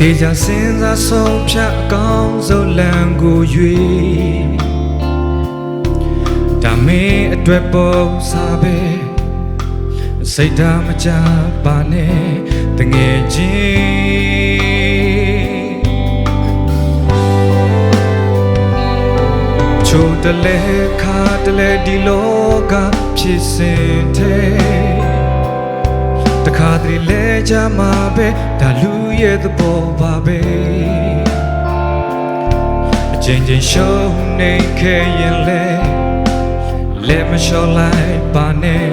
တေချာစင်စားဆုံးဖြတ်အကောင်းဆုံးလမ်းကို၍ဒါမင်းအတွက်ပုံစားပဲစိတ်ဓာတ်မချပါနဲ့တငယ်ချင်းချိုတလဲခါတလဲဒီလောကဖြစ်စဉ်တဲ့တခါတည်းလဲ ကြမှာပဲဒါလူရဲ့သဘောပါပဲအချင်းချင်းရှုံးနေခဲ့ရင်လဲလဲမလျှော်လိုက်ပါနဲ့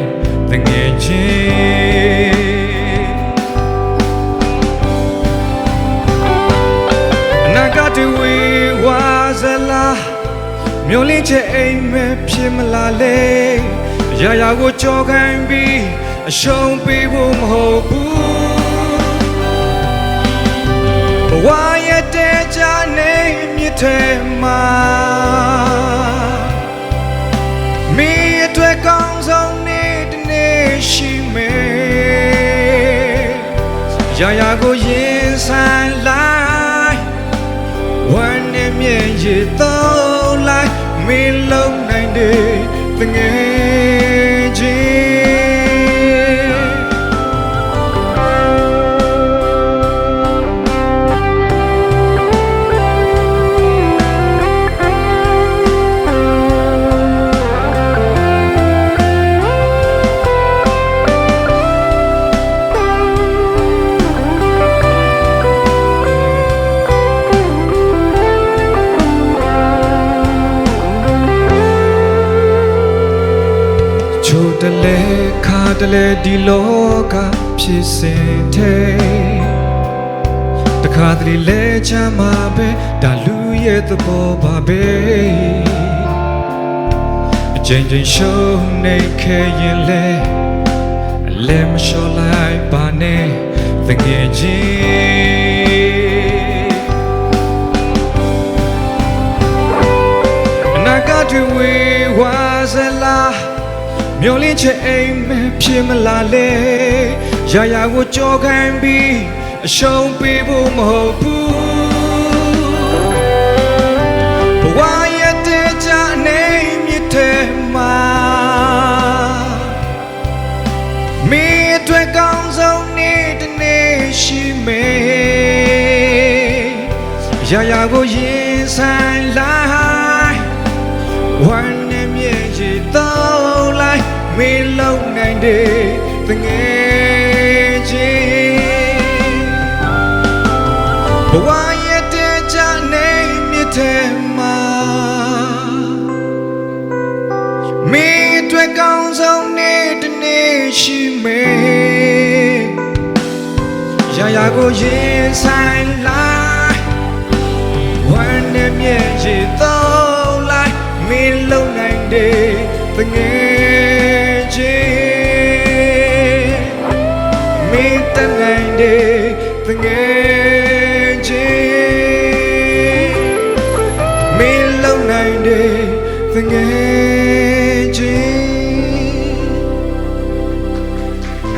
တငယ်ချင်းအနာဂတ်ဝေဝါဇလာမျိုးလင်းချက်အိမ်မဲ့ဖြစ်မလာလေအရာရာကိုကြော်ခိုင်းပြီးအရှုံးပေးဖို့မဟုတ်ဘူး ဝရဲ့တဲ့ကြနေမြစ်ထဲမှာမင်းအတွက်ကောင်းဆုံးနေ့တစ်နေ့ရှိမယ်ရာရာကိုရင်ဆိုင်လိုက်ဝမ်းနဲ့မြင်ရတော့လိုက်မင်းလုံးနိုင်တဲ့တငယ် ချိုတလဲခါတလဲဒီလောကဖြစ်စဉ်တဲ့တခါတလေလဲချမ်းမှာပဲဒါလူရဲ့သဘောပါပဲအချိန်ချင်းရှုံးနေခဲ့ရင်လဲအလဲမလျှော်လိုက်ပါနဲ့တကယ်ချင်း မျောလင်းချက်အိမ်မဲ့ဖြစ်မလာလေရာရာကိုကြော်ခိုင်းပြီးအရှုံးပေးဖို့မဟုတ်ဘူးဘဝရဲ့တဲ့ကြနေမြစ်ထဲမှာမင်းအတွက်ကောင်းဆုံးနေ့တစ်နေ့ရှိမယ်ရာရာကိုရင်ဆိုင်လိုက်ဝမ်းနဲ့မြင့်ချီတော့လိုက် မင်းလုံးနိုင်တဲ့တငယ်ချင်းဘဝရဲ့တဲ့ကြနေမြစ်ထဲမှာမင်းအတွက်ကောင်းဆုံးနေ့တစ်နေ့ရှိမယ်ရာရာကိုရင်ဆိုင်လိုက်ဝမ်းနဲ့မြဲရည်တော့လိုက်မင်းလုံနိုင်တဲ့တငယ် တငယ်ချင်း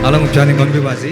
အားလုံးကိုကြားနေမှပြပါစေ